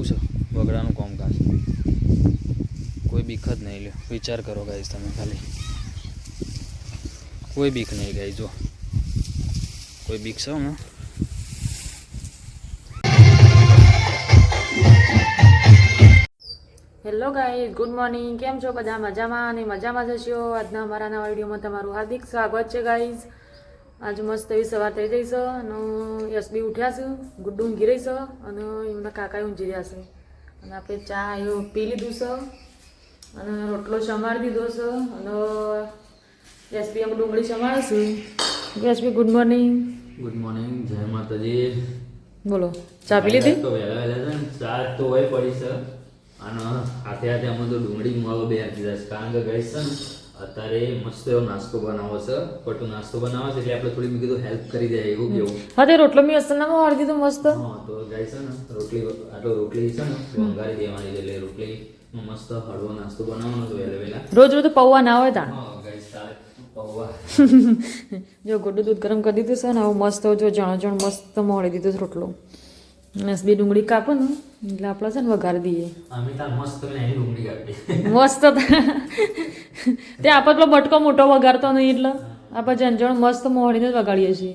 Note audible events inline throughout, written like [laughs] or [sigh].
આવું છે? વગડાનું કામકાજ? કોઈ બીક જ નહીં લ્યો. વિચાર કરો ગાઈશ તમે ખાલી. કોઈ બીક નહીં ગાઈ જો. કોઈ બીક છે હમણાં? હેલો ગાઈઝ ગુડ મોર્નિંગ કેમ છો બધા? મજામાં અને મજામાં જશો આજના અમારા નવા વિડીયોમાં તમારું હાર્દિક સ્વાગત છે ગાઈઝ આજે મસ્ત એવી સવાર થઈ જઈશ અને યશબી ઉઠ્યા છે ગુડ્ડુ ઊંઘી રહી છે અને એમના કાકા ઊંઘી રહ્યા છે. અને આપણે ચા એવું પી લીધું છે અને રોટલો સમારી દીધો છે અને યશબી એમ ડુંગળી સમારે છે. યશબી ગુડ મોર્નિંગ. ગુડ મોર્નિંગ જય માતાજી. બોલો ચા પી લીધી? તો વહેલા વહેલા છે ચા તો હોય પડી છે. અને હાથે હાથે અમે તો ડુંગળી માવો બે આપી દીધા છે. કારણ કે ગઈ છે ને અત્યારે મસ્ત એવો નાસ્તો બનાવો છે. પટુ નાસ્તો બનાવો છે એટલે આપણે થોડી મેં કીધું હેલ્પ કરી દે એવું કેવું? હા તે રોટલો મેં અસલનામાં વાળી દીધો મસ્ત. હા તો જાય છે ને રોટલી આટલો રોટલી છે ને વંગારી દેવાની એટલે રોટલી મસ્ત હળવો નાસ્તો બનાવવાનો છે વહેલા વહેલા. રોજ રોજ તો પૌવા ના હોય તાણ. પૌવા. [laughs] જો ગોડું દૂધ ગરમ કરી દીધું છે ને આવું મસ્ત જો જણ જણ મસ્ત મોડી દીધું છે રોટલો. અને બે ડુંગળી કાપો ને એટલે આપણે છે ને વઘારી દઈએ. અમે તાર મસ્ત એની ડુંગળી કાપી. મસ્ત તે આપણે પેલો બટકો મોટો વગાડતો નહીં એટલે આપણે જંજણ મસ્ત મોહડીને જ વગાડીએ છીએ.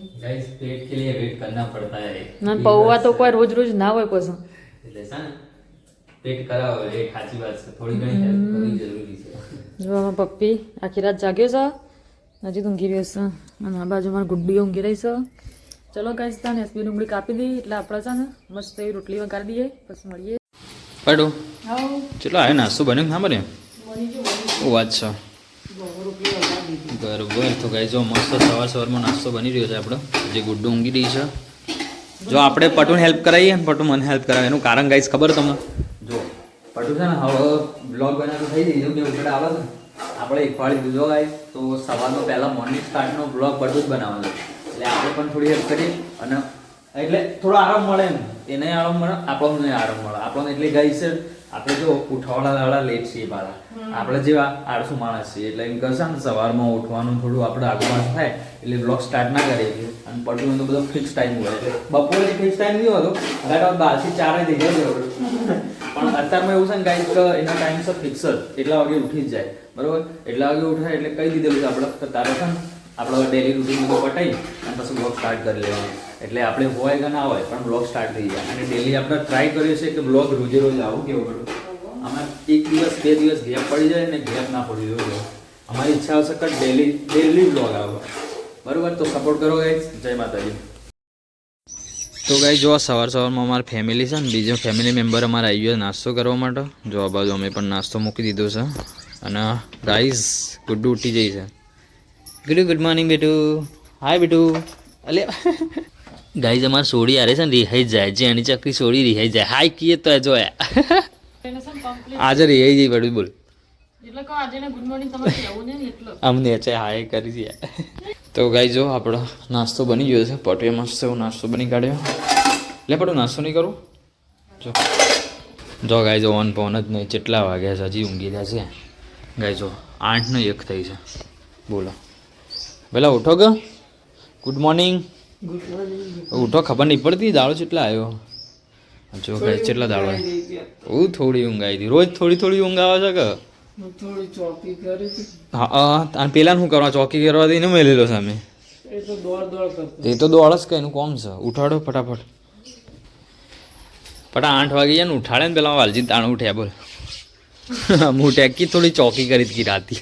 પૌવા તો કોઈ રોજ રોજ ના હોય કોઈ પેટ પપ્પી આખી રાત જાગ્યો છે હજી ઊંઘી રહ્યો છે. અને આ બાજુ મારા ગુડ્ડી ઊંઘી રહી છે. ચલો ગાઈસ તને એસબી ડુંગળી કાપી દઈએ એટલે આપણે છે ને મસ્ત એવી રોટલી વગાડી દઈએ પછી મળીએ. પાડો. ચલો આવ્યો નાસ્તો બન્યો હા બન્યો? બની ગયો. વાત છે. બરોબર, તો ગાઈ જો મસ્ત સવાર સવારમાં નાસ્તો બની રહ્યો છે આપણો. જે ગુડ્ડુ ઊંઘી રહી છે. જો આપણે પટુને હેલ્પ કરાવીએ ને, પટુ મને હેલ્પ કરાવે. એનું કારણ ગાઈસ ખબર તમને? જો, પટુ છે ને, હવે બ્લોગ બનાવતો થઈ જઈ કે ઉપડે આવે છે. આપણે એકવાળી દીધો ગાય તો સવારનો પહેલા મોર્નિંગ સ્ટાર્ટનો બ્લોગ પટુ જ બનાવવાનો એટલે આપણે પણ થોડી હેલ્પ કરીએ અને એટલે થોડો આરામ મળે એમ. એને આરામ મળે આપણને આરામ મળે. આપણને એટલે ગાઈ છે આપણે જો ઉઠાવાળા વાળા લેટ છીએ પાછા. આપણે જેવા આળસુ માણસ છીએ એટલે એમ કરશે ને સવારમાં ઉઠવાનું થોડું આપણે આગળ થાય એટલે બ્લોક સ્ટાર્ટ ના કરીએ છીએ અને પડતું તો બધો ફિક્સ ટાઈમ હોય. બપોરે ફિક્સ ટાઈમ નહીં હોતો અગાડ બારથી ચારે થઈ જાય પણ અત્યારમાં એવું છે ને કાંઈક એના ટાઈમ સર ફિક્સ જ એટલા વાગે ઉઠી જ જાય. બરોબર? એટલા વાગે ઉઠાય એટલે કહી દીધેલું છે આપણે તારે છે ને આપણે ડેલી રૂટીન બધું પટાઈ અને પછી બ્લોક સ્ટાર્ટ કરી લેવાનું. એટલે આપણે હોય કે ના હોય પણ બ્લોગ સ્ટાર્ટ થઈ જાય. અને ડેલી આપણે ટ્રાય કરીએ છીએ કે બ્લોગ રોજે રોજ આવું કેવું પડું આમાં એક દિવસ, બે દિવસ ગેપ પડી જાય ને ગેપ ના પડી જોઈએ અમારી ઈચ્છા કે ડેલી ડેલી બ્લોગ આવે. બરાબર? તો સપોર્ટ કરો ગાઈસ જય માતાજી. તો ગાઈ જો સવાર સવારમાં અમારી ફેમિલી છે ને, બીજો ફેમિલી મેમ્બર અમારે આવી ગયો નાસ્તો કરવા માટે. જો આ બાજુ અમે પણ નાસ્તો મૂકી દીધો છે. અને ગાઈઝ ગુડ્ડુ ઉઠી જઈ છે. ગુડ્ડુ ગુડ મોર્નિંગ બેટુ. હાય બેટુ. અલે. [laughs] ગાઈઝ અમારે સોડી આરે છે ને રિહાઈ જાય. જે એની ચકરી સોડી રિહાઈ જાય. હાય કીએ તો જોયા આજે રિહાઈ જઈ પડ્યું બોલ. ને અમને છે હાય કરી દે તો ગાઈ જો આપણો નાસ્તો બની ગયો છે. પટે મસ્ત એવો નાસ્તો બની કાઢ્યો. લે પડો નાસ્તો નહીં કરું? જો. જો ગાઈ જો ઓન પવન જ નહીં કેટલા વાગ્યા છે હજી ઊંઘી રહ્યા છે. ગાઈ જો આઠનો એક થઈ છે. બોલો. પેલા ઉઠો ગ. ગુડ મોર્નિંગ ઉઠો ખબર નહીં પડતી દાડો કેટલા આવ્યો? જો કે કેટલા દાડો બહુ થોડી ઊંઘ આવી હતી. રોજ થોડી થોડી ઊંઘ આવે છે કે? હા હા અને પેલા શું કરવા ચોકી કરવા દઈને મેલેલો સામે? એ તો દોડ જ કે એનું કોમ છે. ઉઠાડો ફટાફટ. ફટા આઠ વાગે જાય ને ઉઠાડે ને પેલા વાલજી તાણ ઉઠ્યા બોલ. [laughs] હું ટેકી થોડી ચોકી કરી હતી રાતી.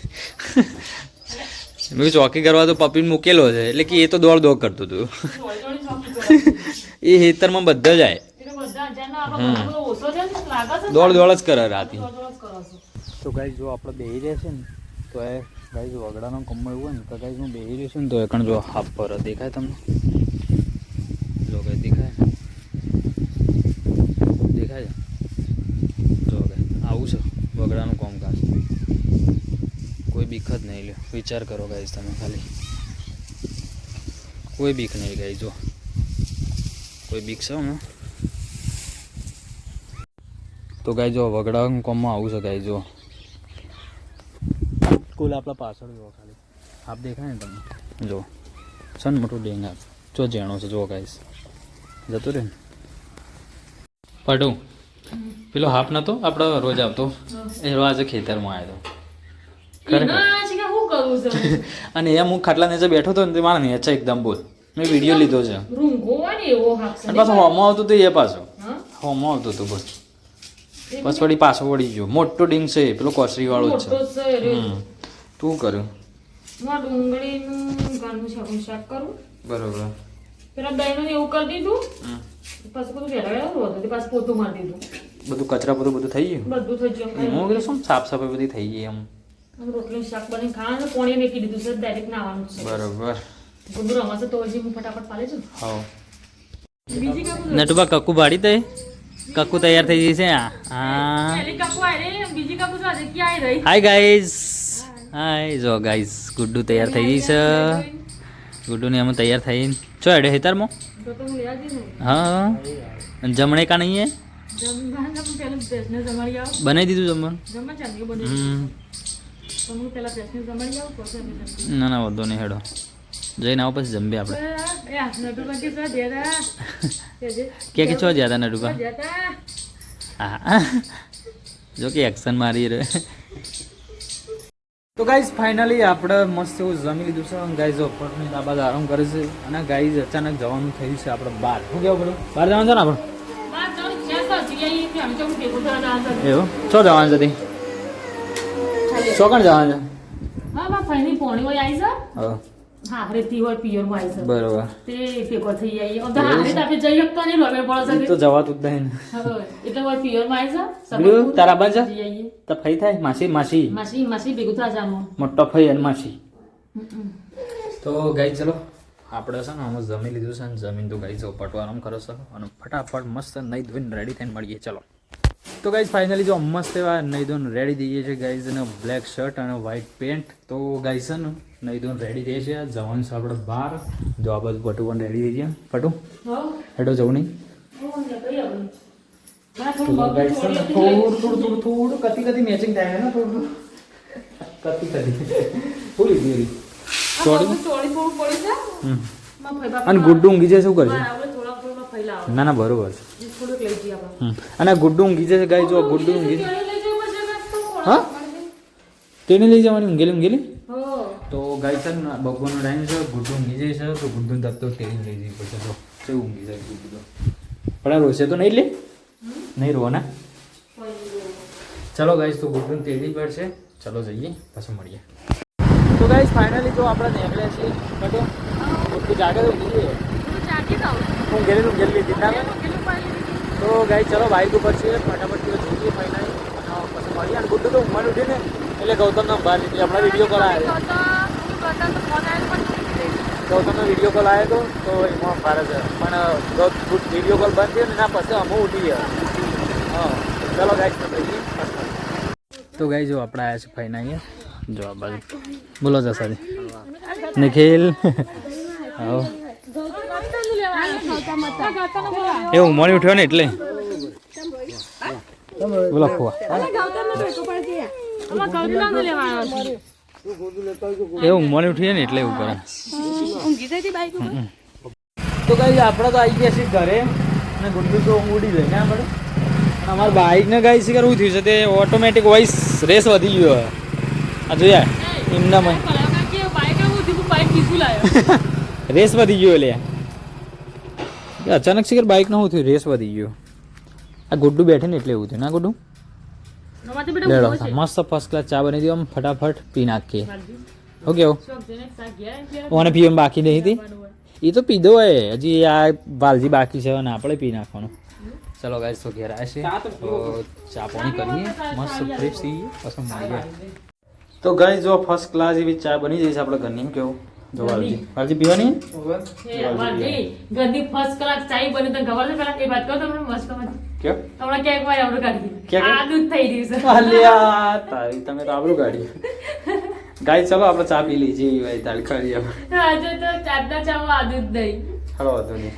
મેં ચોકી કરવા તો પપ્પીને મૂકેલો છે. એટલે કે એ તો દોડ દોડ કરતું હતું. એ હેતરમાં બધા જાય. દોડ દોડ જ કરે રાતી. તો ગાઈ જો આપણે બેહી રહે છે ને, તો એ ગાઈ વગડાનો કમળ હોય ને, તો ગાઈ હું બેહી રહ્યો છું ને, તો એ કણ જો હાફ પર દેખાય તમને જો ગાઈ દેખાય દેખાય છે જો ગાઈ આવું છે વગડાનું કામકાજ કોઈ બીક જ નહીં લ્યો. વિચાર કરો ગાઈસ તમે ખાલી. કોઈ બીક નહીં ગાઈ જો. કોઈ બીક છે હમણાં તો ગાઈ જો વગડા કોમમાં આવું છે ગાઈ જો. સ્કૂલ આપણા પાછળ જો ખાલી. આપ દેખાય ને તમને? જો. સન મોટું ડેંગ આપ. જો જેણો છે જો ગાઈસ જતો રે ને. પાટું પેલો હાફ નતો? આપણો રોજ આવતો? એ રોજ આજે ખેતરમાં આવ્યો હતો [laughs] અને એમ હું ખાટલા નીચે બેઠો હતો ને તે મારા નીચે એકદમ બોલ. મેં વીડિયો લીધો છે. પાછું હોમો આવતું હતું એ પાછું. હોમો આવતું હતું બોલ બસ વળી પાછો વળી ગયો. મોટો ડીંગ છે પેલો કોસરી વાળો છે. તું કર્યું બરોબર. બધું તે કચરા બધું બધું થઈ ગયું? બધું થઈ ગયું. હું શું સાફ સફાઈ બધી થઈ ગઈ એમ? રોટલીનું શાક બની ખાવાનું પોણી મેકી દીધું છે ડાયરેક્ટ નાવાનું છે. બરોબર. ગુંદુ અમાસે તો હજી હું ફટાફટ પાલે છું. હા બીજી કાકુ નટુબા ભાડી તે કક્કુ તૈયાર થઈ ગઈ છે હા? પહેલી કાકુ આવી બીજી કાકુ તો આજે ક્યાં આવી રહી? હાય ગાઈઝ હાય જો ગાઈઝ ગુડ્ડુ તૈયાર થઈ ગઈ છે. ગુડ્ડુને અમે તૈયાર થઈને છો એડે હેતર મો? તો હું જમણે કા નહીં હે બનાવી દીધું જમવાનું? જમવા. ના ના વાંધો નહીં હેડો. જઈને આવો પછી જમીએ આપણે. આ [laughs] કે કે છો જ્યાં નડુકા હા જો કે એક્શન મારી રહે તો ગાઈઝ ફાઇનલી આપણે મસ્ત એવું જમી લીધું છે. અને ગાઈઝ ઉપરની બાબત આરામ કરે છે. અને ગાઈઝ અચાનક જવાનું થયું છે આપણે બહાર. શું કેવું પેલું બહાર જવાનું છે ને આપણે? એવું? છે જવાનું છે. છો જવાનું છે? કણ જવાનું હા બા ફાઈની પોણી હોય આવી છે છે હા. હા હોય પિયરમાં આવી બરોબર. તે ભેગો થઈ જાય. ઓમ તો હારે તો જઈ શકતા નહીં લોબે પડે છે તો જવાતું જ નહીં એટલે હોય પિયરમાં આવી છે તારા બાજુ? જઈ તો ફઈ થાય? માસી માસી. માસી માસી ભેગું થવા જવાનું મોટો ફઈ અને માસી. તો ગાઈ ચલો. આપણે છે ને અમે જમી લીધું છે ને જમીન તો ગાઈ પટવા પટવાનું કરો છો. અને ફટાફટ મસ્ત નહીં ધોઈને રેડી થઈને મળીએ. ચલો. તો ગાઈઝ ફાઇનલી જો મસ્ત એવા ધોઈને રેડી દઈએ છે ગાઈઝ અને બ્લેક શર્ટ અને વ્હાઇટ પેન્ટ તો ગાઈઝ છે ને ધોઈને રેડી થઈ છે. જવાનું છે આપણે બહાર જો આ બધું પટુ પણ રેડી થઈ ગયા. પટુ? હેડો જવું નહીં. થોડું થોડું થોડું થોડું કતી કતી મેચિંગ થાય ને થોડું કતી કતી. પૂરી પૂરી. અને ગુડ્ડુ ઊંઘી જાય શું કરશે. ના ના બરોબર છે. થોડુંક લઈ જઈએ આપણે. અને ગુડ્ડુ ઊંઘી જશે ગાય જો ગુડ્ડુ ઊંઘી હા? તેને લઈ જવાની ઊંઘેલી ઊંઘેલી હો. તો ગાય છે ને બપોરનો ટાઈમ છે ગુડ્ડુ ઊંઘી જાય છે તો ગુડ્ડુ તક તો ટેલી લઈ જવી પડશે. તો કેવું ઊંઘી જાય ગુડ્ડુ તો. પણ આ રોશે તો નહીં લે? નહીં રો ના ચલો ગાઈસ તો ગુડ્ડુ તેડી પડશે ચલો જઈએ પછી મળીએ. તો ગાઈસ ફાઇનલી જો આપણે નીકળ્યા છીએ કટો જાગે તો ઊંઘી જઈએ. ઊંઘેલી ઊંઘેલી લીધી ના. તો ગાઈ ચલો બાઇક ઉપર છે ફટાફટ તો જઈએ ફાઇનલી અને પછી મળીએ. અને ગુડ્ડુ તો ઉમર ઉઠીને, એટલે ગૌતમનો બહાર નીકળી હમણાં વીડિયો કોલ આવ્યો. હું. ગૌતમનો વીડિયો કોલ આવ્યો તો એમાં ભારે છે પણ વીડિયો કોલ બંધ થયો ને, એના પછી અમે ઉઠી ગયા. હા. ચલો ગાઈ તો ગાઈ જો આપણે આવ્યા છે ફાઈન અહીંયા. જો આ બાજુ. બોલો જસાજી નિખિલ. [laughs] આવો. એ મળી ઉઠ્યો ને એટલે બોલો ખોવા આમાં ગૌરીલાલને લેવા આવ્યો છું. એ ઊંઘવાની ઉઠીએ ને એટલે એવું કરે? તો કઈ આપણે તો આવી ગયા છીએ ઘરે અને ગુંડુ તો ઊંઘ ઉડી જાય ને આપણે અમારા બાઇકને કઈ છે શું થયું છે તે ઓટોમેટિક વોઇસ રેસ વધી ગયો આ જોયા એમના એવું લાયો. [laughs] રેસ વધી ગયો લે એ અચાનક શિખર બાઇકનું થયું રેસ વધી ગયો. આ ગુડ્ડુ બેઠે ને એટલે એવું થયું. ના ગુડ્ડુ? લેડો મસ્ત ફર્સ્ટ ક્લાસ ચા બની દીધો. આમ ફટાફટ પી નાખીએ. હું કેવું? ઓને પીવાનું બાકી નહીં હતી. એ તો પીધો હોય. હજી આ વાલજી બાકી છે અને આપણે પી નાખવાનું. ચલો ગાઈસ તો ઘેર આવશે તો ચા પાણી કરીએ. મસ્ત ફ્રેશ થઈ પછી મળીએ તો ગાઈસ જો ફર્સ્ટ ક્લાસ એવી ચા બની જઈશ આપણે ઘરની. કેવું? જો વાલજી પીવાની ગંદી first class ચાય બની તો છે પેલા? એ વાત કહો તમને મસ્ત? કેમ તમને ક્યાંક વાર આવડું કાઢી? આ દૂધ થઈ રહ્યું છે. અલ્યા તારી તમે તો આબરું કાઢી ગાઈસ ચલો આપણે ચા પી લઈએ જેવી હોય તાળી ખાલી આજે તો ચારના ચામાં આ દૂધ નહીં હળો વાંધો નહીં